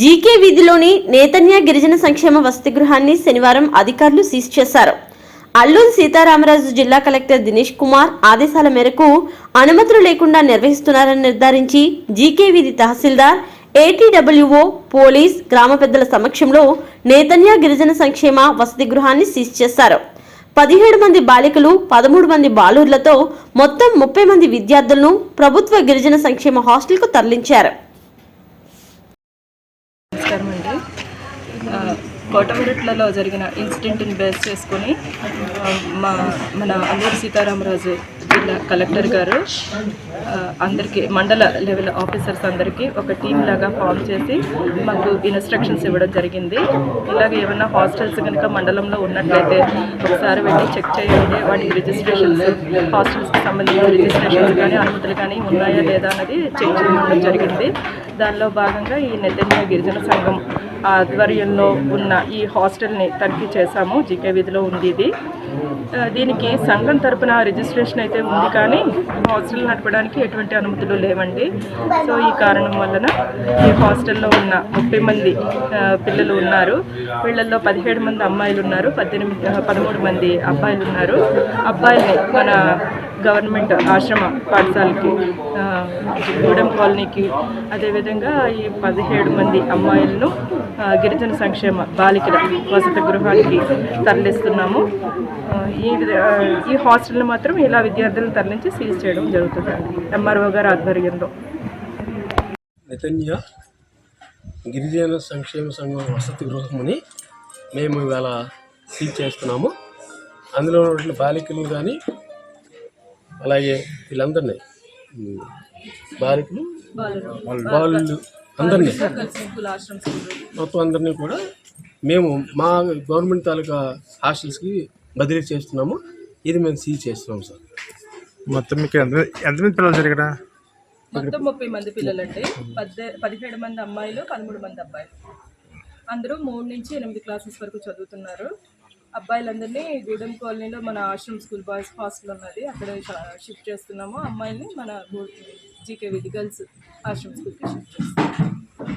GK వీధిలోని నేతన్య గిరిజన సంక్షేమ వసతి గృహాన్ని శనివారం అధికారులు సీజ్ చేశారు. అల్లూరు సీతారామరాజు జిల్లా కలెక్టర్ దినేష్ కుమార్ ఆదేశాల మేరకు అనుమతులు లేకుండా నిర్వహిస్తున్నారని నిర్ధారించి జీకే వీధి తహసీల్దార్ ఏటీడబ్ల్యూఓ పోలీస్ గ్రామ పెద్దల సమక్షంలో నేతన్య గిరిజన సంక్షేమ వసతి గృహాన్ని సీజ్ చేశారు. పదిహేడు మంది బాలికలు పదమూడు మంది బాలుర్లతో మొత్తం ముప్పై మంది విద్యార్థులను ప్రభుత్వ గిరిజన సంక్షేమ హాస్టల్కు తరలించారు. కోటమిరట్లలో జరిగిన ఇన్సిడెంట్ని బేస్ చేసుకొని మా మన అల్లూరి సీతారామరాజు జిల్లా కలెక్టర్ గారు అందరికీ మండల లెవెల్ ఆఫీసర్స్ అందరికీ ఒక టీం లాగా ఫామ్ చేసి మాకు ఇన్స్ట్రక్షన్స్ ఇవ్వడం జరిగింది. ఇలాగ ఏమైనా హాస్టల్స్ కనుక మండలంలో ఉన్నట్లయితే ఒకసారి వెళ్ళి చెక్ చేయండి. వాటికి రిజిస్ట్రేషన్స్ హాస్టల్స్కి సంబంధించిన రిజిస్ట్రేషన్స్ కానీ అనుమతులు కానీ ఉన్నాయా లేదా అనేది చెక్ చేయడం జరిగింది. దానిలో భాగంగా ఈ నెత్తన్య గిరిజన సంఘం ఆధ్వర్యంలో ఉన్న ఈ హాస్టల్ని తనిఖీ చేశాము. జీకే వీధిలో ఉంది ఇది. దీనికి సంఘం తరపున రిజిస్ట్రేషన్ అయితే ఉంది కానీ హాస్టల్ నడపడానికి ఎటువంటి అనుమతులు లేవండి. సో ఈ కారణం వలన ఈ హాస్టల్లో ఉన్న ముప్పై మంది పిల్లలు ఉన్నారు. వీళ్ళల్లో పదిహేడు మంది అమ్మాయిలు ఉన్నారు. పద్దెనిమిది పదమూడు మంది అబ్బాయిలు ఉన్నారు. అబ్బాయిల్ని మన గవర్నమెంట్ ఆశ్రమ పాఠశాలకి గూడెం కాలనీకి అదేవిధంగా ఈ పదిహేడు మంది అమ్మాయిలను గిరిజన సంక్షేమ బాలికల వసతి గృహానికి తరలిస్తున్నాము. ఈ ఈ హాస్టల్ని మాత్రం ఇలా విద్యార్థులను తరలించి సీజ్ చేయడం జరుగుతుందండి. ఎంఆర్ఓ గారి ఆధ్వర్యంలో. నెతన్య గిరిజన సంక్షేమ సంఘం వసతి గృహముని మేము ఇవాళ సీజ్ చేస్తున్నాము. అందులో ఉన్నటువంటి బాలికలు కానీ అలాగే వీళ్ళందరినీ బాలికలు బాలు అందరినీ. మొత్తం అందరినీ కూడా మేము మా గవర్నమెంట్ తాలూకా హాస్టల్స్కి బదిలీ చేస్తున్నాము. ఇది మేము సీజ్ చేస్తున్నాం సార్. మొత్తం మీకు ఎంత ఎంతమంది పిల్లలు సార్ ఇక్కడ? మొత్తం ముప్పై మంది పిల్లలండి. పద్దె పదిహేడు మంది అమ్మాయిలు పదమూడు మంది అబ్బాయిలు. అందరూ మూడు నుంచి ఎనిమిది క్లాసెస్ వరకు చదువుతున్నారు. అబ్బాయిలందరినీ గూడెం కాలనీలో మన ఆశ్రమ్ స్కూల్ బాయ్స్ హాస్టల్ ఉన్నది. అక్కడ షిఫ్ట్ చేస్తున్నాము. అమ్మాయిల్ని మన జీకే విధి గర్ల్స్ ఆశ్రమ్ స్కూల్కి షిఫ్ట్ చేస్తున్నాము